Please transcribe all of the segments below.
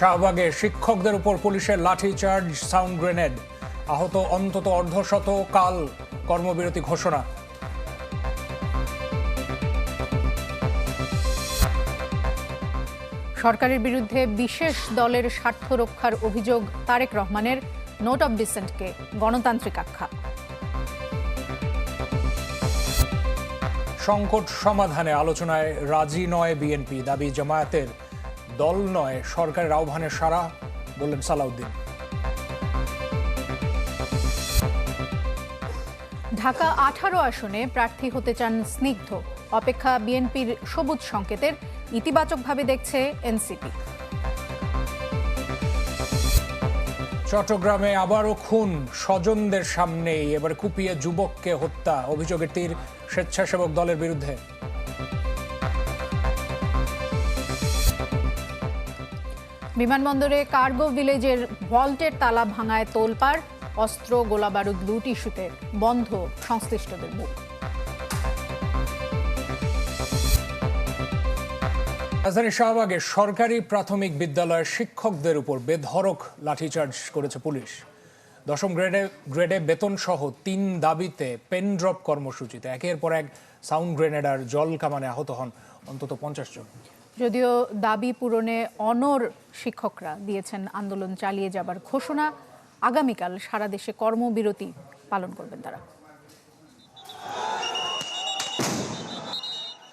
শাহবাগে শিক্ষকদের উপর পুলিশের লাঠি চার্জ সাউন্ড গ্রেনেড। আহত অন্তত অর্ধশত কাল কর্মবিরতি ঘোষণা। সরকারের বিরুদ্ধে বিশেষ দলের স্বার্থ রক্ষার অভিযোগ তারেক রহমানের নোট অব ডিসেন্টকে গণতান্ত্রিক আখ্যা। সংকট সমাধানে আলোচনায় রাজি নয় বিএনপি দাবি জামায়াতের। দল নয় সরকারের আহ্বানে সারা বললেন সালাউদ্দিন। ঢাকা আঠারো আসনে প্রার্থী হতে চান স্নিগ্ধ। অপেক্ষা বিএনপির সবুজ সংকেতের ইতিবাচকভাবে দেখছে এনসিপি। চট্টগ্রামে আবারও খুন স্বজনদের সামনেই এবার কুপিয়ে যুবককে হত্যা অভিযোগের তীর স্বেচ্ছাসেবক দলের বিরুদ্ধে। বিমানবন্দরে কার্গো ভিলেজের ভল্টের তালা ভাঙায় তোলপাড়, অস্ত্র, গোলাবারুদ, লুট ইস্যুতে বন্ধ সংশ্লিষ্টদের মুখ। রাজধানী শাহবাগে সরকারি প্রাথমিক বিদ্যালয়ের শিক্ষকদের উপর বেধড়ক লাঠিচার্জ করেছে পুলিশ। দশম গ্রেডে গ্রেডে বেতন সহ তিন দাবিতে পেন ড্রপ কর্মসূচিতে। একের পর এক সাউন্ড গ্রেনেড আর জল কামানে আহত হন অন্তত পঞ্চাশ জন। যদিও দাবি পূরণে অনর শিক্ষকরা দিয়েছেন আন্দোলন চালিয়ে যাবার ঘোষণা, আগামীকাল সারা দেশে কর্মবিরতি পালন করবেন তারা।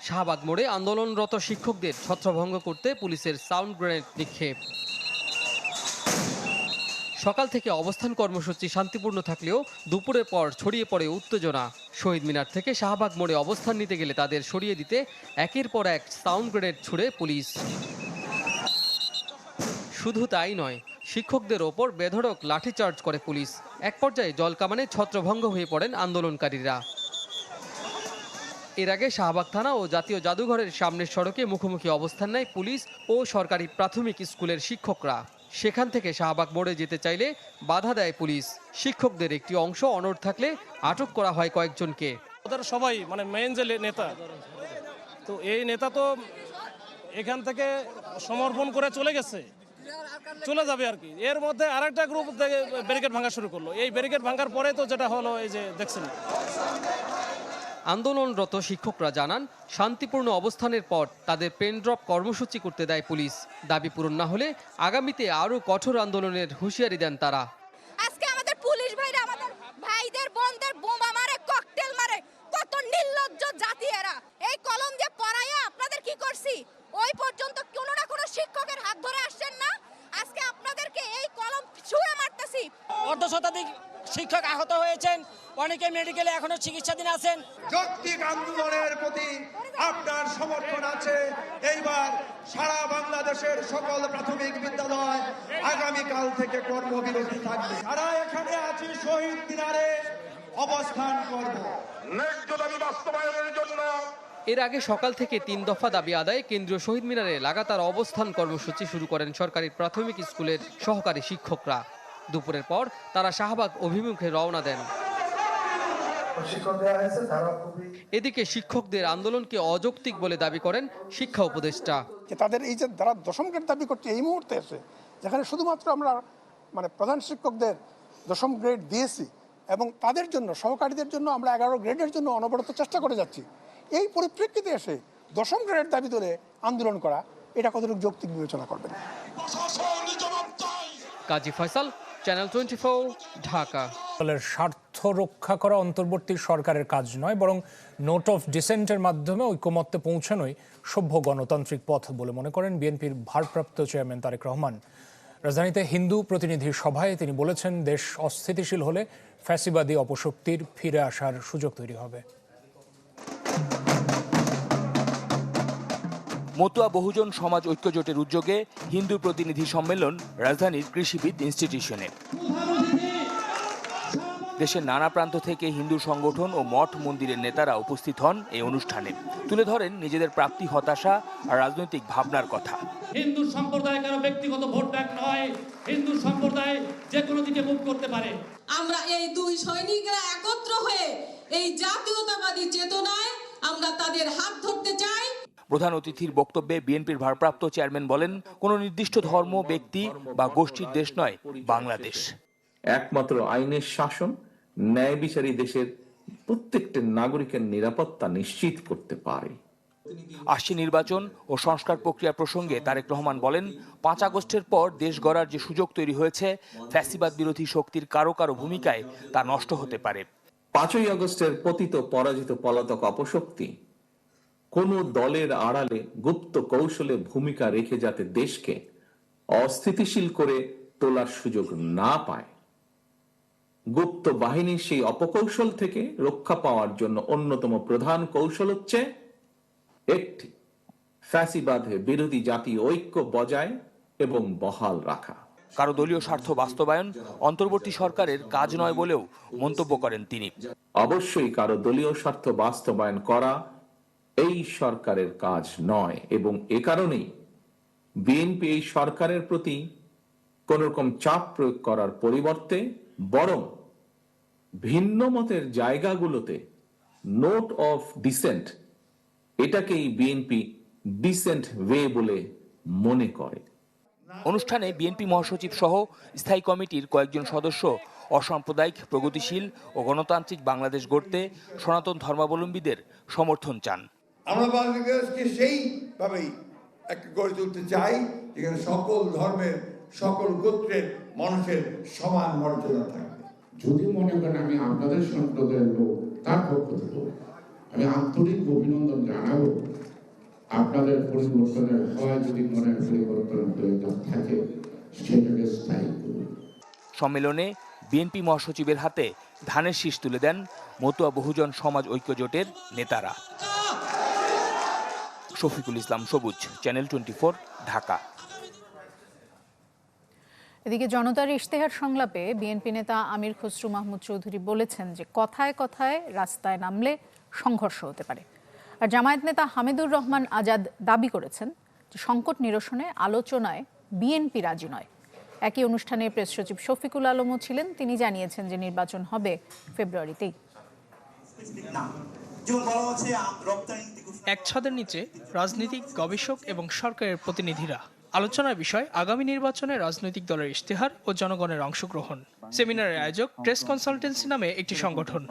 শাহবাগ মোড়ে আন্দোলনরত শিক্ষকদের ছত্রভঙ্গ করতে পুলিশের সাউন্ড গ্রেনেড নিক্ষেপ। সকাল থেকে অবস্থান কর্মসূচি শান্তিপূর্ণ থাকলেও দুপুরের পর ছড়িয়ে পড়ে উত্তেজনা। শহীদ মিনার থেকে শাহবাগ মোড়ে অবস্থান নিতে গেলে তাদের সরিয়ে দিতে একের পর এক সাউন্ড গ্রেনেড ছুড়ে পুলিশ। শুধু তাই নয়, শিক্ষকদের ওপর বেধড়ক লাঠিচার্জ করে পুলিশ। এক পর্যায়ে জলকামানে ছত্রভঙ্গ হয়ে পড়েন আন্দোলনকারীরা। এর আগে শাহবাগ থানা ও জাতীয় জাদুঘরের সামনের সড়কে মুখোমুখি অবস্থান নেয় পুলিশ ও সরকারি প্রাথমিক স্কুলের শিক্ষকরা। সেখান থেকে শাহবাগ মোড়ে যেতে চাইলে বাধা দেয় পুলিশ। শিক্ষকদের একটি অংশ অনড় থাকলে আটক করা হয় কয়েকজনকে। ওদের সবাই মানে মেইন যে নেতা। তো এই নেতা তো এখান থেকে সমর্পণ করে চলে গেছে। চলে যাবে আর কি। এর মধ্যে আরেকটা গ্রুপ ব্যারিকেড ভাঙা শুরু করল। এই ব্যারিকেড ভাঙার পরে তো যেটা হলো, এই যে দেখছেন? আন্দোলনরত শিক্ষকরা জানান শান্তিপূর্ণ অবস্থানের পর তাদের পেন ড্রপ কর্মসূচি করতে দেয় পুলিশ। দাবি পূরণ না হলে আগামীতে আরও কঠোর আন্দোলনের হুঁশিয়ারি দেন তারা। আজকে আমাদের পুলিশ ভাইরা আমাদের ভাইদের বোনদের বোমা মারে ককটেল মারে কত নির্লজ্জ জাতি এরা। এই কলম দিয়ে পড়াইয়া আপনাদের কি করছি? ওই পর্যন্ত কোনো না কোনো শিক্ষকের হাত ধরে আসছেন না? আজকে আপনাদেরকে এই কলম ছুঁড়ে মারতেছি। অর্ধ শতাধিক শিক্ষক আহত হয়েছেন। অনেকে মেডিকেলে এখনও চিকিৎসাধীন আছেন। যৌক্তিক আন্দোলনের প্রতি আপনার সমর্থন আছে। এইবার সারা বাংলাদেশের সকল প্রাথমিক বিদ্যালয় আগামীকাল থেকে কর্মবিরতি থাকবে। যারা এখানে আছে শহীদ মিনারে অবস্থান করব। ন্যায্য দাবি বাস্তবায়নের জন্য এর আগে সকাল থেকে তিন দফা দাবি আদায়ে কেন্দ্রীয় শহীদ মিনারে লাগাতার অবস্থান কর্মসূচি শুরু করেন সরকারি প্রাথমিক স্কুলের সহকারী শিক্ষকরা। দুপুরের পর তারা শাহবাগ অভিমুখে রওনা দেন। এদিকে শিক্ষকদের আন্দোলনকে অযৌক্তিক বলে দাবি করেন শিক্ষা উপদেষ্টা। যে তাদের এই যে যারা দশম গ্রেড দাবি করছে এই মুহূর্তে এসে যেখানে শুধুমাত্র আমরা মানে প্রধান শিক্ষকদের দশম গ্রেড দিয়েছি এবং তাদের জন্য সহকারীদের জন্য আমরা এগারো গ্রেডের জন্য অনবরত চেষ্টা করে যাচ্ছি এই পরিপ্রেক্ষিতে এসে দশম গ্রেডের দাবি ধরে আন্দোলন করা এটা কতটুকু যৌক্তিক বিবেচনা করবেন? কাজী ফয়সাল চ্যানেল টোয়েন্টি ঢাকা দলের স্বার্থ রক্ষা করা অন্তর্বর্তী সরকারের কাজ নয়, বরং নোট অফ ডিসেন্টের মাধ্যমে ঐকমত্যে পৌঁছানোই সভ্য গণতান্ত্রিক পথ বলে মনে করেন বিএনপির ভারপ্রাপ্ত চেয়ারম্যান তারেক রহমান। রাজধানীতে হিন্দু প্রতিনিধি সভায় তিনি বলেছেন, দেশ অস্থিতিশীল হলে ফ্যাসিবাদী অপশক্তির ফিরে আসার সুযোগ তৈরি হবে। মতুয়া বহুজন সমাজ ঐক্যজোটের উদ্যোগে হিন্দু প্রতিনিধি সম্মেলন রাজধানীর কৃষিবিদ ইনস্টিটিউশনে। দেশের নানা প্রান্ত থেকে হিন্দু সংগঠন ও মঠ মন্দিরের নেতারা উপস্থিত হন এই অনুষ্ঠানে। তুলে ধরেন নিজেদের প্রাপ্তি হতাশা আর রাজনৈতিক ভাবনার কথা। হিন্দু সম্প্রদায় কারও ব্যক্তিগত ভোট ব্যাংক নয় হিন্দু সম্প্রদায় যে কোনো দিকে মুখ করতে পারে। আমরা এই দুই সৈনিকরা একত্র হয়ে এই জাতীয়তাবাদী চেতনায় আমরা তাদের হাত ধরতে চাই। প্রধান অতিথির বক্তব্যে বিএনপির ভারপ্রাপ্ত চেয়ারম্যান বলেন কোনো নির্দিষ্ট ধর্ম ব্যক্তি বা গোষ্ঠীর দেশ নয় বাংলাদেশ। একমাত্র আইনের শাসন ন্যায় বিচারী দেশের প্রত্যেকটা নাগরিকের নিরাপত্তা নিশ্চিত করতে পারে। আসছে নির্বাচন ও সংস্কার প্রক্রিয়া প্রসঙ্গে তারেক রহমান বলেন পাঁচ আগস্টের পর দেশ গড়ার যে সুযোগ তৈরি হয়েছে ফ্যাসিবাদ বিরোধী শক্তির কারও কারও ভূমিকায় তা নষ্ট হতে পারে। পাঁচই আগস্টের পতিত পরাজিত পলাতক অপশক্তি কোন দলের আড়ালে গুপ্ত কৌশলে ভূমিকা রেখে যাতে দেশকে অস্থিতিশীল করে তোলার সুযোগ না পায়। গুপ্ত বাহিনীর সেই অপকৌশল থেকে রক্ষা পাওয়ার জন্য অন্যতম প্রধান কৌশল হচ্ছে একটি ফ্যাসিবাদ বিরোধী জাতি ঐক্য বজায় এবং বহাল রাখা। কারও দলীয় স্বার্থ বাস্তবায়ন অন্তর্বর্তী সরকারের কাজ নয় বলেও মন্তব্য করেন তিনি। অবশ্যই কারও দলীয় স্বার্থ বাস্তবায়ন করা এই সরকারের কাজ নয় এবং এ কারণেই বিএনপি এই সরকারের প্রতি কোন রকম চাপ প্রয়োগ করার পরিবর্তে বরং ভিন্ন মতের জায়গাগুলোতে নোট অফ ডিসেন্ট এটাকেই বিএনপি ডিসেন্ট ওয়ে বলে মনে করে। অনুষ্ঠানে বিএনপি মহাসচিব সহ স্থায়ী কমিটির কয়েকজন সদস্য, অসাম্প্রদায়িক, প্রগতিশীল ও গণতান্ত্রিক বাংলাদেশ গড়তে সনাতন ধর্মাবলম্বীদের সমর্থন চান। আমরা বাংলাদেশকে সেইভাবেই একটা গড়ে তুলতে চাই যেখানে সকল ধর্মের সকল গোত্রের মানুষের সমান মর্যাদা থাকবে। যদি মনে করেন আমি আপনাদের সম্প্রদায়ের লোক তার পক্ষ থেকে আমি আন্তরিক অভিনন্দন জানাব। আপনাদের পরিবর্তনের হয় যদি মনের পরিবর্তন প্রয়োজন থাকে সেটাকে স্থায়ী করুন। সম্মেলনে বিএনপি মহাসচিবের হাতে ধানের শীষ তুলে দেন মতুয়া বহুজন সমাজ ঐক্য জোটের নেতারা। শফিকুল ইসলাম সবুজ চ্যানেল টোয়েন্টি ঢাকা। এদিকে জনতার ইশতেহার সংলাপে বিএনপি নেতা আমির খসরু মাহমুদ চৌধুরী বলেছেন যে কথায় কথায় রাস্তায় নামলে সংঘর্ষ হতে পারে। আর জামায়াত নেতা হামিদুর রহমান আজাদ দাবি করেছেন যে সংকট নিরসনে আলোচনায় বিএনপি রাজি নয়। একই অনুষ্ঠানে প্রেস সচিব শফিকুল আলমও ছিলেন। তিনি জানিয়েছেন যে নির্বাচন হবে ফেব্রুয়ারিতেই। এক ছাদের নিচে রাজনীতিক গবেষক এবং সরকারের প্রতিনিধিরা। আলোচনার বিষয় আগামী নির্বাচনে রাজনৈতিক দলের ইশতেহার ও জনগণের অংশগ্রহণ। সেমিনারের আয়োজক প্রেস কনসালটেন্সি নামে একটি সংগঠন।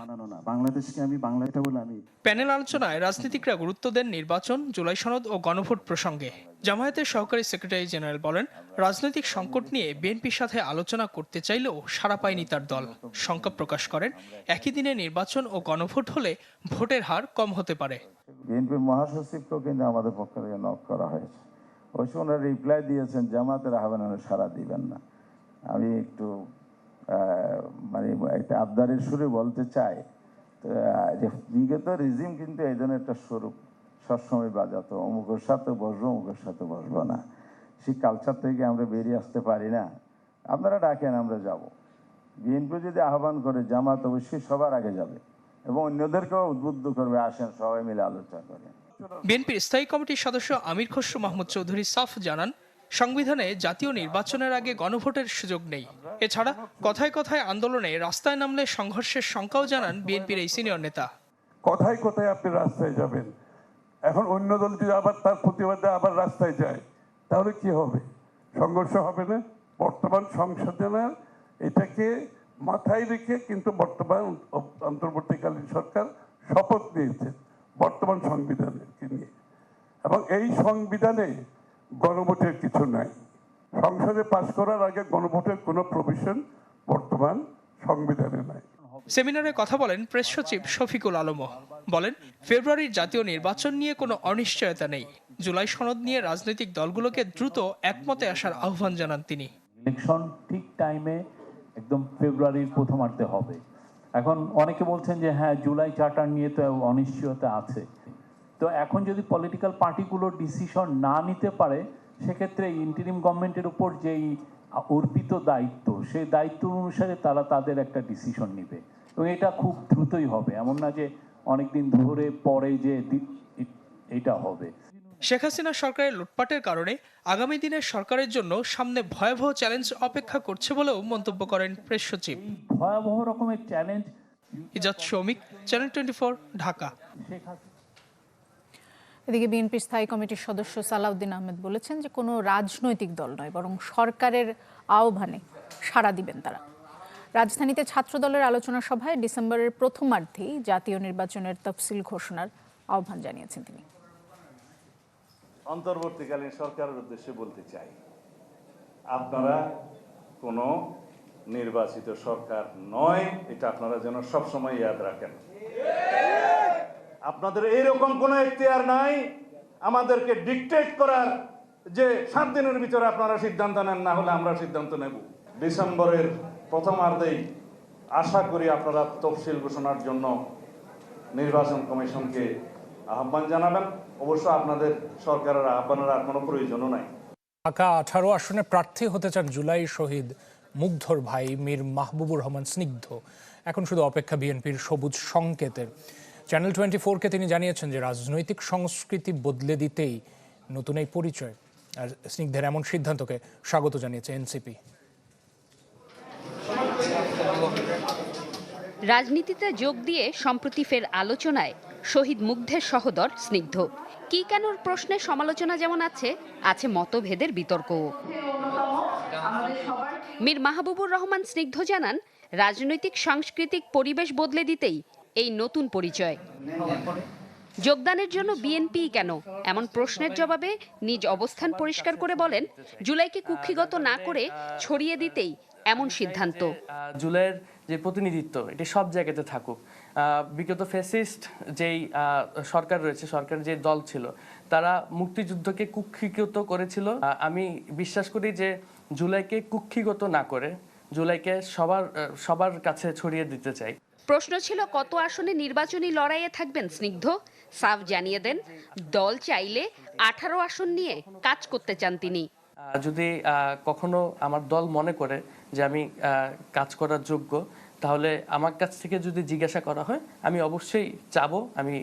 প্যানেল আলোচনায় রাজনীতিকরা গুরুত্ব দেন নির্বাচন জুলাই সনদ ও গণভোট প্রসঙ্গে। জামায়াতের সহকারী সেক্রেটারি জেনারেল বলেন রাজনৈতিক সংকট নিয়ে বিএনপির সাথে আলোচনা করতে চাইলেও সারা পায়নি তার দল। শঙ্কা প্রকাশ করেন একই দিনে নির্বাচন ও গণভোট হলে ভোটের হার কম হতে পারে। বিএনপির মহাসচিবকেও কিন্তু আমাদের পক্ষ থেকে নক করা হয়েছে। ওনারা রিপ্লাই দিয়েছেন, জামাতের আহ্বানে সারা দিবেন না। আমি একটু মানে একটা আবদারের সুরে বলতে চাই যে বিগত রিজিম কিন্তু এই ধরনের একটা স্বরূপ। সবসময় বাজাতো, অমুকের সাথে বসবো, অমুকের সাথে বসবো না। সেই কালচার থেকে আমরা বেরিয়ে আসতে পারি না। আপনারা ডাকেন, আমরা যাব। বিএনপি যদি আহ্বান করে, জামাত অবশ্যই সবার আগে যাবে এবং অন্যদেরকেও উদ্বুদ্ধ করবে, আসেন, সবাই মিলে আলোচনা করে বিএনপির স্থায়ী কমিটির সদস্য আমির খসরু মাহমুদ চৌধুরী সাফ জানান, সংবিধানে জাতীয় নির্বাচনের আগে গণভোটের সুযোগ নেই। এছাড়া কথায় কথায় আন্দোলনে রাস্তায় নামলে সংঘর্ষের শঙ্কাও জানান বিএনপির এই সিনিয়র নেতা। কোথায় কোথায় আপনি রাস্তায় যাবেন। এখন অন্য দল যদি আবার তার প্রতিবাদে আবার রাস্তায় যায়, তাহলে কি হবে? সংঘর্ষ হবে না? বর্তমান সংসদে না? এটাকে মাথায় রেখে কিন্তু বর্তমান অন্তর্বর্তীকালীন সরকার শপথ নিয়েছে। বর্তমান সংবিধানের নিয়ে। এবং এই সংবিধানে গণভোটের কিছু নাই। সংসদে পাশ করার আগে গণভোটের কোনো প্রভিশন বর্তমান সংবিধানে নাই। সেমিনারে কথা বলেন প্রেস সচিব শফিকুল আলমও। বলেন ফেব্রুয়ারির জাতীয় নির্বাচন নিয়ে কোনো অনিশ্চয়তা নেই। জুলাই সনদ নিয়ে রাজনৈতিক দলগুলোকে দ্রুত একমতে আসার আহ্বান জানান তিনি। ইলেকশন ঠিক টাইমে একদম ফেব্রুয়ারির প্রথমার্ধে হবে। এখন অনেকে বলছেন যে হ্যাঁ জুলাই চার্টার নিয়ে তো অনিশ্চয়তা আছে। তো এখন যদি পলিটিক্যাল পার্টিগুলো ডিসিশন না নিতে পারে, সেক্ষেত্রে ইন্টারিম গভর্নমেন্টের উপর যেই অর্পিত দায়িত্ব, সেই দায়িত্ব অনুসারে তারা তাদের একটা ডিসিশন নেবে। এবং এটা খুব দ্রুতই হবে। এমন না যে অনেকদিন ধরে পরে যে এটা হবে। শেখ হাসিনা সরকারের লুটপাটের কারণে আগামী দিনের সরকারের জন্য সামনে ভয়াবহ চ্যালেঞ্জ অপেক্ষা করছে বলেও মন্তব্য করেন প্রেস সচিব। ভয়াবহ রকমের challenge Ijaz Shoumik channel twenty Dhaka. এদিকে বিএনপির স্থায়ী কমিটির সদস্য সালাউদ্দিন আহমেদ বলেছেন যে কোনো রাজনৈতিক দল নয় বরং সরকারের আহ্বানে সাড়া দিবেন তারা। রাজধানীতে ছাত্র দলের আলোচনা সভায় ডিসেম্বরের প্রথমার্ধেই জাতীয় নির্বাচনের তফসিল ঘোষণার আহ্বান জানিয়েছেন তিনি। অন্তর্বর্তীকালীন সরকারের উদ্দেশ্যে বলতে চাই, আপনারা কোনো নির্বাচিত সরকার নয়, এটা আপনারা যেন সবসময় ইয়াদ রাখেন। আপনাদের এইরকম কোনো এখতিয়ার নাই, আমাদেরকে ডিকটেট করার যে সাত দিনের ভিতরে আপনারা সিদ্ধান্ত নেন, না হলে আমরা সিদ্ধান্ত নেব। ডিসেম্বরের প্রথম প্রথমার্ধেই আশা করি আপনারা তফসিল ঘোষণার জন্য নির্বাচন কমিশনকে আহ্বান জানাবেন। অবশ্য আপনাদের সরকারের আহ্বানের আর কোনো প্রয়োজনও নাই। ঢাকা আঠারো আসনে প্রার্থী হতে চান জুলাই শহীদ মুগ্ধর ভাই মীর মাহবুবুর রহমান স্নিগ্ধ। এখন শুধু অপেক্ষা বিএনপির সবুজ সংকেতের। চ্যানেল টোয়েন্টি ফোরকে তিনি জানিয়েছেন যে রাজনৈতিক সংস্কৃতি বদলে দিতেই নতুন এই পরিচয়। আর স্নিগ্ধের এমন সিদ্ধান্তকে স্বাগত জানিয়েছে এনসিপি। রাজনীতিতে যোগ দিয়ে সম্প্রতি ফের আলোচনায় শহীদ মুগ্ধের সহদর স্নিগ্ধ। কি কেনর প্রশ্নে সমালোচনা যেমন আছে আছে মতভেদের বিতর্কও। মীর মাহবুবুর রহমান স্নিগ্ধ জানান, রাজনৈতিক, সাংস্কৃতিক পরিবেশ বদলে দিতেই এই নতুন পরিচয়। যোগদানের জন্য বিএনপি কেন? এমন প্রশ্নের জবাবে নিজ অবস্থান পরিষ্কার করে বলেন, জুলাইকে কুক্ষিগত না করে ছড়িয়ে দিতেই এমন সিদ্ধান্ত। জুলাইয়ের যে প্রতিনিধিত্ব, এটি সব জায়গাতে থাকুক। বিগত ফ্যাসিস্ট যেই সরকার রয়েছে সরকার যে দল ছিল তারা মুক্তিযুদ্ধকে কুক্ষিগত করেছিল। আমি বিশ্বাস করি যে জুলাইকে কুক্ষিগত না করে জুলাইকে সবার সবার কাছে ছড়িয়ে দিতে চাই। প্রশ্ন ছিল কত আসনে নির্বাচনী লড়াইয়ে থাকবেন স্নিগ্ধ? সাফ জানিয়ে দেন দল চাইলে আঠারো আসন নিয়ে কাজ করতে চান তিনি। যদি আহ, কখনো আমার দল মনে করে যে আমি কাজ করার যোগ্য তাহলে আমার কাছ থেকে যদি জিজ্ঞাসা করা হয় আমি অবশ্যই চাবো আমি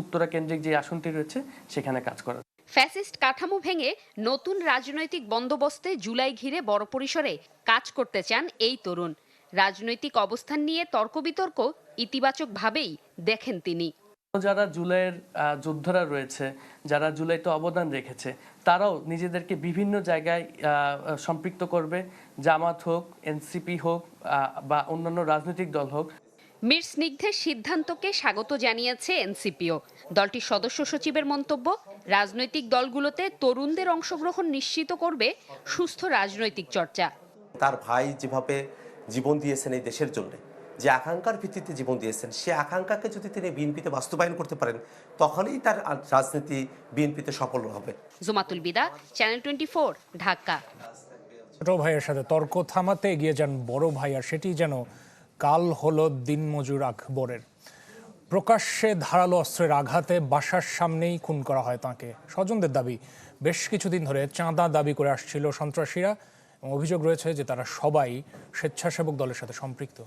উত্তরা কেন্দ্রিক যে আসনটি রয়েছে সেখানে কাজ করার। ফ্যাসিস্ট কাঠামো ভেঙে নতুন রাজনৈতিক বন্দোবস্তে জুলাই ঘিরে বড় পরিসরে কাজ করতে চান এই তরুণ। রাজনৈতিক অবস্থান নিয়ে তর্ক বিতর্ক ইতিবাচকভাবেই দেখেন তিনি। যারা জুলাইয়ের যোদ্ধারা রয়েছে যারা জুলাইতে অবদান রেখেছে তারাও নিজেদেরকে বিভিন্ন জায়গায় সম্পৃক্ত করবে জামাত হোক এনসিপি হোক বা অন্যান্য রাজনৈতিক দল হোক। মীর স্নিগ্ধের সিদ্ধান্তকে স্বাগত জানিয়েছে এনসিপিও। দলটির সদস্য সচিবের মন্তব্য রাজনৈতিক দলগুলোতে তরুণদের অংশগ্রহণ নিশ্চিত করবে সুস্থ রাজনৈতিক চর্চা। তার ভাই যেভাবে জীবন দিয়েছেন এই দেশের জন্য যে আকাঙ্ক্ষার ভিত্তিতে জীবন দিয়েছেন সে আকাঙ্ক্ষাকে যদি তিনি বিএনপিতে বাস্তবায়ন করতে পারেন তখনই তার রাজনীতি বিএনপিতে সফল হবে। Jumatul Bida channel twenty Dhaka. ছোট ভাইয়ের সাথে তর্ক থামাতে এগিয়ে যান বড় ভাই আর সেটি যেন কাল হলো দিনমজুর আকবরের। প্রকাশ্যে ধারালো অস্ত্রের আঘাতে বাসার সামনেই খুন করা হয় তাকে। স্বজনদের দাবি বেশ কিছুদিন ধরে চাঁদা দাবি করে আসছিল সন্ত্রাসীরা এবং অভিযোগ রয়েছে যে তারা সবাই স্বেচ্ছাসেবক দলের সাথে সম্পৃক্ত।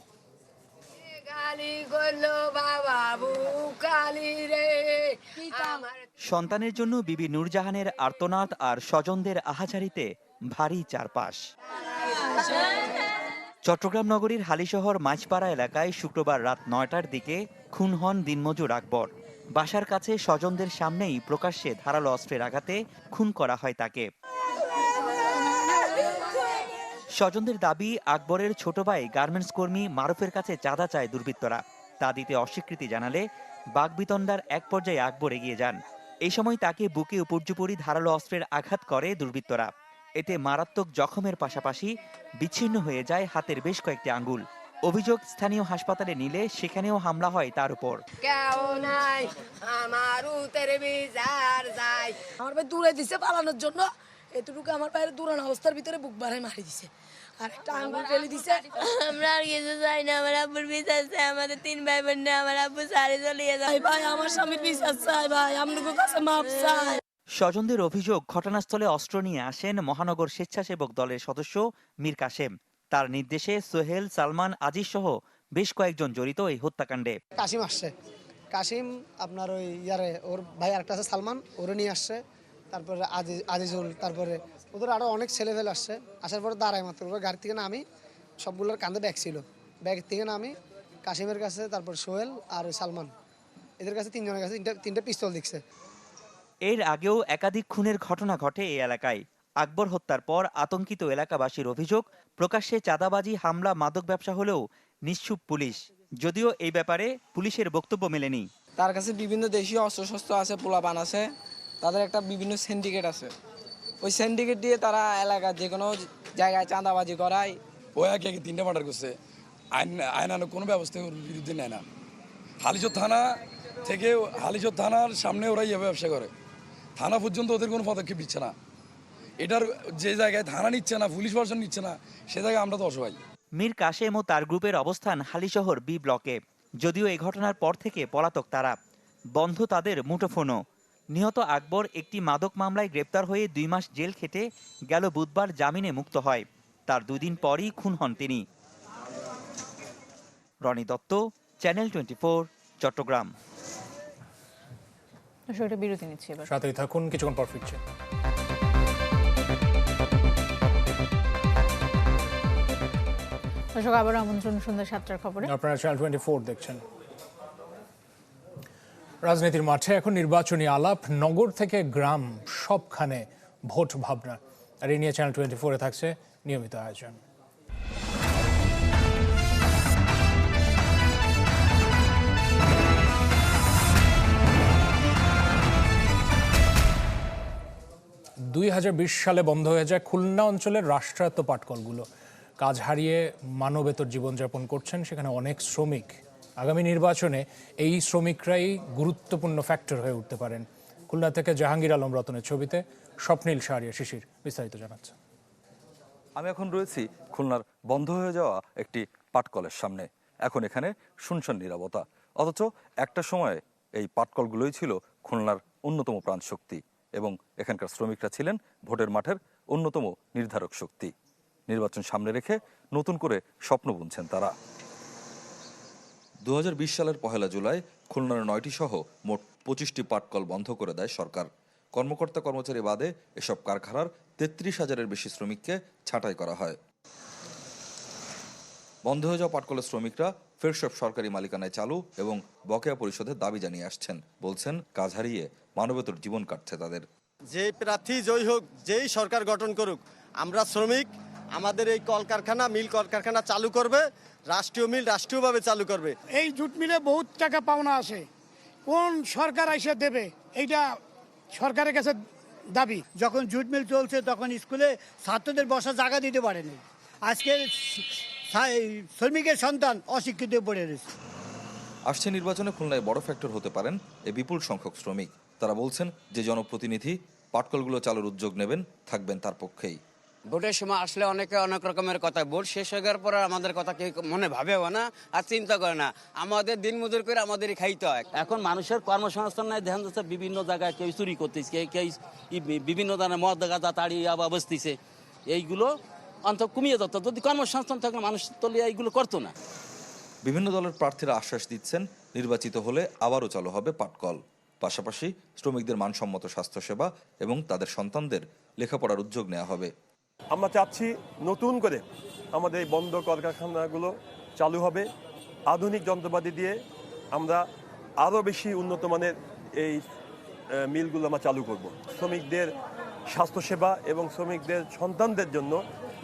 সন্তানের জন্য বিবি নূরজাহানের আর্তনাদ আর স্বজনদের আহাজারিতে ভারী চারপাশ। চট্টগ্রাম নগরীর হালিশহর মাঝপাড়া এলাকায় শুক্রবার রাত নয়টার দিকে খুন হন দিনমজুর আকবর। বাসার কাছে স্বজনদের সামনেই প্রকাশ্যে ধারালো অস্ত্রের আঘাতে খুন করা হয় তাকে। স্বজনদের দাবি আকবরের ছোট ভাই গার্মেন্টস কর্মী মারুফের কাছে চাঁদা চায় দুর্বৃত্তরা। তা দিতে অস্বীকৃতি জানালে বাগবিতণ্ডার এক পর্যায়ে আকবর এগিয়ে যান। এই সময় তাকে বুকে উপর্যুপরি ধারালো অস্ত্রের আঘাত করে দুর্বৃত্তরা। এতে মারাত্মক জখমের পাশাপাশি বিচ্ছিন্ন হয়ে যায় হাতের বেশ কয়েকটি আঙ্গুল। অভিযোগ স্থানীয় হাসপাতালে নিলে সেখানেও হামলা হয় তার উপর। নাই আমার দূরে দিছে পালানোর জন্য। এতটুকু আমার পায়ের দূরান অবস্থার ভিতরে বুক বাড়ায় মারি দিছে। আর একটা আঙ্গুল ফেলে দিছে। আমরা আর কিছু চাই না আমার আব্বুর আমাদের তিন ভাই বোন না আমার আব্বু সারি চলিয়ে ভাই ভাই আমার স্বামীর চাই ভাই কাছে মাপ চাই। স্বজনদের অভিযোগ ঘটনাস্থলে অস্ত্র নিয়ে আসেন মহানগর স্বেচ্ছাসেবক দলের সদস্য মীর কাশেম তার নির্দেশে সোহেল সালমান আজিজ সহ বেশ কয়েকজন জড়িত এই হত্যাকাণ্ডে। কাশিম আসছে। কাশিম আপনার ওই ইয়ারে ওর ভাই আরেকটা আছে সালমান ওরে নিয়ে আসছে। তারপরে আজিজ আজিজুল তারপরে ওদের আরও অনেক ছেলে ফেলে আসছে। আসার পরে দাঁড়ায় মাত্র। ওরা গাড়ি থেকে নামি সবগুলোর কাঁধে ব্যাগ ছিল। ব্যাগ থেকে নামি কাশিমের কাছে তারপর সোহেল আর সালমান। এদের কাছে তিনজনের কাছে তিনটা তিনটা পিস্তল দেখছে এর আগেও একাধিক খুনের ঘটনা ঘটে এই এলাকায়। আকবর হত্যার পর আতঙ্কিত এলাকাবাসীর অভিযোগ প্রকাশ্যে চাঁদাবাজি হামলা মাদক ব্যবসা হলেও নিশ্চুপ পুলিশ। যদিও এই ব্যাপারে পুলিশের বক্তব্য মেলেনি। তার কাছে বিভিন্ন দেশীয় অস্ত্রশস্ত্র আছে পোলাপান আছে। তাদের একটা বিভিন্ন সিন্ডিকেট আছে। ওই সিন্ডিকেট দিয়ে তারা এলাকার যে কোনো জায়গায় চাঁদাবাজি করায়। ও একে একে তিনটা মার্ডার করছে। আইন আইনানো কোনো ব্যবস্থা ওর বিরুদ্ধে নেয় না। হালিচর থানা থেকে হালিচর থানার সামনে ওরা ইয়ে ব্যবসা করে। থানা পর্যন্ত ওদের কোনো পদক্ষেপ নিচ্ছে না। এটার যে জায়গায় থানা নিচ্ছে না পুলিশ প্রশাসন নিচ্ছে না সে জায়গায় আমরা তো অসহায়। মীর কাশেম ও তার গ্রুপের অবস্থান হালিশহর বি ব্লকে। যদিও এই ঘটনার পর থেকে পলাতক তারা। বন্ধ তাদের মুঠোফোনও। নিহত আকবর একটি মাদক মামলায় গ্রেপ্তার হয়ে দুই মাস জেল খেটে গেল বুধবার জামিনে মুক্ত হয়। তার দুদিন পরই খুন হন তিনি। Roni Dutta channel twenty Chattogram. বিরতি নিচ্ছি এবার। সাথেই থাকুন কিছুক্ষণ পর ফিরছে। দর্শক আবার আমন্ত্রণ সন্ধ্যা সাতটার খবরে। আপনারা চ্যানেল টোয়েন্টি ফোর দেখছেন। রাজনীতির মাঠে এখন নির্বাচনী আলাপ, নগর থেকে গ্রাম, সবখানে ভোট ভাবনা। আর এই নিয়ে চ্যানেল টোয়েন্টি ফোরে থাকছে নিয়মিত আয়োজন। দুই হাজার বিশ সালে বন্ধ হয়ে যায় খুলনা অঞ্চলের রাষ্ট্রায়ত্ত পাটকলগুলো। কাজ হারিয়ে মানবেতর জীবনযাপন করছেন সেখানে অনেক শ্রমিক। আগামী নির্বাচনে এই শ্রমিকরাই গুরুত্বপূর্ণ ফ্যাক্টর হয়ে উঠতে পারেন। খুলনা থেকে জাহাঙ্গীর আলম রতনের ছবিতে স্বপ্নীল শাহরিয়া শিশির বিস্তারিত জানাচ্ছে। আমি এখন রয়েছি খুলনার বন্ধ হয়ে যাওয়া একটি পাটকলের সামনে। এখন এখানে শুনশান নিরাপত্তা অথচ একটা সময়ে এই পাটকলগুলোই ছিল খুলনার অন্যতম প্রাণ শক্তি এবং এখানকার শ্রমিকরা ছিলেন ভোটের মাঠের অন্যতম নির্ধারক শক্তি। নির্বাচন সামনে রেখে নতুন করে স্বপ্ন বুনছেন তারা। দুহাজার বিশ সালের পহেলা জুলাই খুলনার নয়টি সহ মোট পঁচিশটি পাটকল বন্ধ করে দেয় সরকার। কর্মকর্তা কর্মচারী বাদে এসব কারখানার তেত্রিশ হাজারের বেশি শ্রমিককে ছাঁটাই করা হয়। বন্ধ হয়ে যাওয়া পাটকলের শ্রমিকরা ফের সব সরকারি মালিকানায় চালু এবং বকেয়া পরিশোধের দাবি জানিয়ে আসছেন। বলছেন, কাজ হারিয়ে মানবেতর জীবন কাটছে তাদের। যে প্রার্থী জয়ী হোক, যেই সরকার গঠন করুক, আমরা শ্রমিক আমাদের এই কলকারখানা মিল কলকারখানা চালু করবে রাষ্ট্রীয় মিল রাষ্ট্রীয়ভাবে চালু করবে। এই জুট মিলে বহুত টাকা পাওনা আছে। কোন সরকার এসে দেবে? এইটা সরকারের কাছে দাবি। যখন জুট মিল চলছে তখন স্কুলে ছাত্রদের বসার জায়গা দিতে পারেনি। আজকে শ্রমিকের সন্তান অশিক্ষিত পড়ে রয়েছে। আসছে নির্বাচনে খুলনায় বড় ফ্যাক্টর হতে পারেন এই বিপুল সংখ্যক শ্রমিক। তারা বলছেন যে জনপ্রতিনিধি পাটকলগুলো চালুর উদ্যোগ নেবেন থাকবেন তার পক্ষেই। ভোটের সময় আসলে অনেকে অনেক রকমের কথা। ভোট শেষ হয়ে যাওয়ার পর আমাদের কথা কেউ মনে ভাবেও না আর চিন্তা করে না। আমাদের দিন মজুর করে আমাদেরই খাইতে হয়। এখন মানুষের কর্মসংস্থান নাই ধ্যান দিচ্ছে বিভিন্ন জায়গায় কেউ চুরি করতেছে কেউ কেউ বিভিন্ন ধরনের মদ গাঁজা তাড়ি আবার বসতেছে এইগুলো অন্ত কমিয়ে যেত যদি কর্মসংস্থান থাকলে মানুষ তো এইগুলো করতো না। বিভিন্ন দলের প্রার্থীরা আশ্বাস দিচ্ছেন নির্বাচিত হলে আবারও চালু হবে পাটকল। পাশাপাশি শ্রমিকদের মানসম্মত স্বাস্থ্যসেবা এবং তাদের সন্তানদের লেখাপড়ার উদ্যোগ নেওয়া হবে। আমরা চাচ্ছি নতুন করে আমাদের এই বন্ধ কলকারখানাগুলো চালু হবে। আধুনিক যন্ত্রপাতি দিয়ে আমরা আরও বেশি উন্নত মানের এই মিলগুলো আমরা চালু করব। শ্রমিকদের স্বাস্থ্যসেবা এবং শ্রমিকদের সন্তানদের জন্য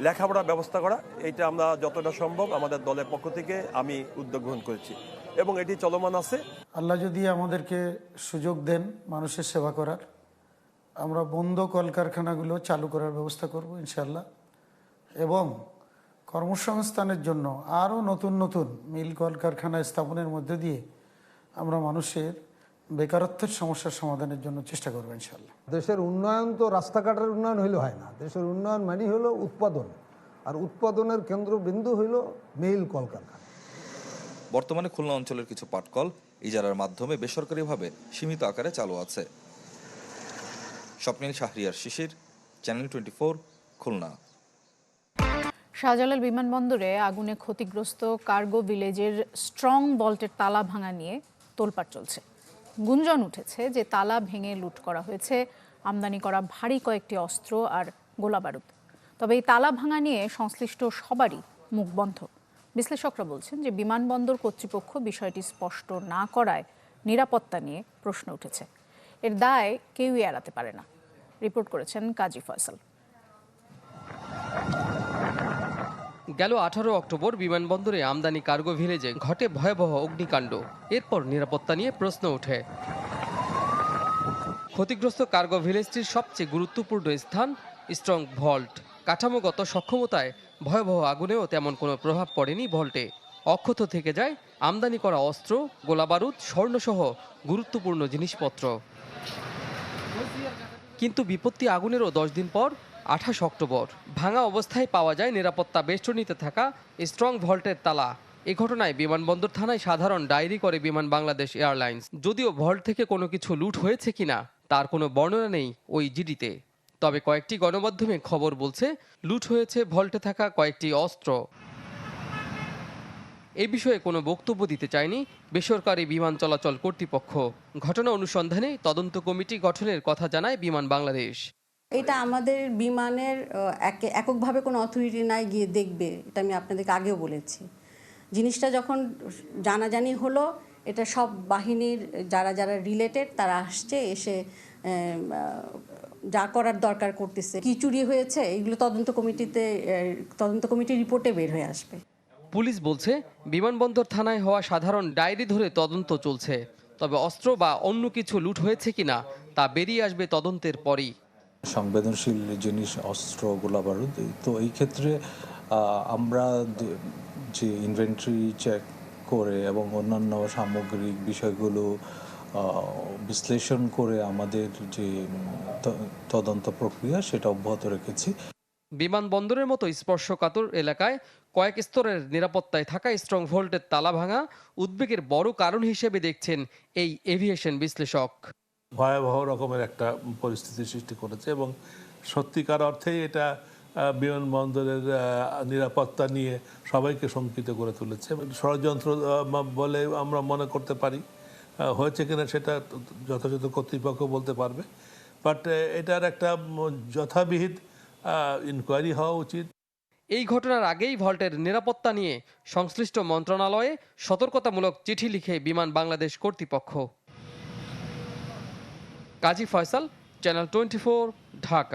লেখাপড়ার ব্যবস্থা করা, এটা আমরা যতটা সম্ভব আমাদের দলের পক্ষ থেকে আমি উদ্যোগ গ্রহণ করেছি এবং এটি চলমান আছে। আল্লাহ যদি আমাদেরকে সুযোগ দেন মানুষের সেবা করার। আমরা বন্ধ কলকারখানাগুলো চালু করার ব্যবস্থা করব ইনশাল্লাহ এবং কর্মসংস্থানের জন্য আরও নতুন নতুন মিল কলকারখানা স্থাপনের মধ্যে দিয়ে আমরা মানুষের বেকারত্বের সমস্যার সমাধানের জন্য চেষ্টা করব ইনশাল্লাহ দেশের উন্নয়ন তো রাস্তাঘাটের উন্নয়ন হইলে হয় না। দেশের উন্নয়ন মানে হলো উৎপাদন। আর উৎপাদনের কেন্দ্রবিন্দু হইল মিল কলকারখানা। বর্তমানে খুলনা অঞ্চলের কিছু পাটকল ইজারার মাধ্যমে বেসরকারিভাবে সীমিত আকারে চালু আছে। Swapnil Shahriar Shishir channel twenty Khulna. Shahjalal বিমানবন্দরে আগুনে ক্ষতিগ্রস্ত কার্গো ভিলেজের স্ট্রং বল্টের তালা ভাঙা নিয়ে তোলপাড় চলছে। গুঞ্জন উঠেছে যে তালা ভেঙে লুট করা হয়েছে। আমদানি করা ভারী কয়েকটি অস্ত্র আর গোলাবারুদ তবে এই তালা ভাঙা নিয়ে সংশ্লিষ্ট সবারই মুখ বন্ধ। বিশ্লেষকরা বলছেন যে বিমানবন্দর কর্তৃপক্ষ বিষয়টি স্পষ্ট না করায় নিরাপত্তা নিয়ে প্রশ্ন উঠেছে। এর দায় কেউই এড়াতে পারে না। রিপোর্ট করেছেন কাজী ফয়সাল। গেল আঠারো অক্টোবর বিমানবন্দরে আমদানি কার্গো ভিলেজে ঘটে ভয়াবহ অগ্নিকাণ্ড। এরপর নিরাপত্তা নিয়ে প্রশ্ন ওঠে। ক্ষতিগ্রস্ত কার্গো ভিলেজটির সবচেয়ে গুরুত্বপূর্ণ স্থান স্ট্রং ভল্ট কাঠামোগত সক্ষমতায় ভয়াবহ আগুনেও তেমন কোনো প্রভাব পড়েনি ভল্টে। অক্ষত থেকে যায় আমদানি করা অস্ত্র, গোলাবারুদ, স্বর্ণসহ গুরুত্বপূর্ণ জিনিসপত্র। কিন্তু বিপত্তি আগুনেরও দশ দিন পর, আঠাশ অক্টোবর। ভাঙা অবস্থায় পাওয়া যায় নিরাপত্তা বেষ্টনীতে থাকা স্ট্রং ভল্টের তালা। এ ঘটনায় বিমানবন্দর থানায় সাধারণ ডায়েরি করে বিমান বাংলাদেশ এয়ারলাইন্স। যদিও ভল্ট থেকে কোনো কিছু লুট হয়েছে কিনা, তার কোনো বর্ণনা নেই ওই জিডিতে। তবে কয়েকটি গণমাধ্যমে খবর বলছে, লুট হয়েছে ভল্টে থাকা কয়েকটি অস্ত্র। এ বিষয়ে কোনো বক্তব্য দিতে চায়নি বেসরকারি বিমান চলাচল কর্তৃপক্ষ। ঘটনা অনুসন্ধানে তদন্ত কমিটি গঠনের কথা জানায় বিমান বাংলাদেশ। এটা আমাদের বিমানের এক- এককভাবে কোনো অথরিটি নাই গিয়ে দেখবে, এটা আমি আপনাদেরকে আগেও বলেছি। জিনিসটা যখন জানাজানি হলো, এটা সব বাহিনীর যারা যারা রিলেটেড তারা আসছে, এসে যা করার দরকার করতেছে। কি চুরি হয়েছে, এগুলো তদন্ত কমিটিতে তদন্ত কমিটির রিপোর্টে বের হয়ে আসবে। পুলিশ বলছে, বিমানবন্দর থানায় হওয়া সাধারণ ডায়েরি ধরে তদন্ত চলছে। তবে অস্ত্র বা অন্য কিছু লুট হয়েছে কিনা, তা বেরিয়ে আসবে তদন্তের পরই। সংবেদনশীল জিনিস, অস্ত্র গোলাবারুদ তো এই ক্ষেত্রে আমরা যে ইনভেন্টরি চেক করে এবং অন্যান্য সামগ্রিক বিষয়গুলো বিশ্লেষণ করে আমাদের যে তদন্ত প্রক্রিয়া, সেটা অব্যাহত রেখেছি। বিমানবন্দরের মতো স্পর্শকাতর এলাকায় কয়েক স্তরের নিরাপত্তায় থাকা স্ট্রং ভোল্টের তালা ভাঙা উদ্বেগের বড় কারণ হিসেবে দেখছেন এই এভিয়েশন বিশ্লেষক। ভয়াবহ রকমের একটা পরিস্থিতি সৃষ্টি করেছে এবং সত্যিকার অর্থেই এটা বিমানবন্দরের নিরাপত্তা নিয়ে সবাইকে শঙ্কিত করে তুলেছে। ষড়যন্ত্র বলে আমরা মনে করতে পারি হয়েছে কিনা সেটা যথাযথ কর্তৃপক্ষ বলতে পারবে। বাট এটার একটা যথাবিহিত ইনকোয়ারি হওয়া উচিত। এই ঘটনার আগেই ভল্টের নিরাপত্তা নিয়ে সংশ্লিষ্ট মন্ত্রণালয়ে সতর্কতামূলক চিঠি লিখে বিমান বাংলাদেশ কর্তৃপক্ষ। Kazi Faisal channel twenty Dhaka.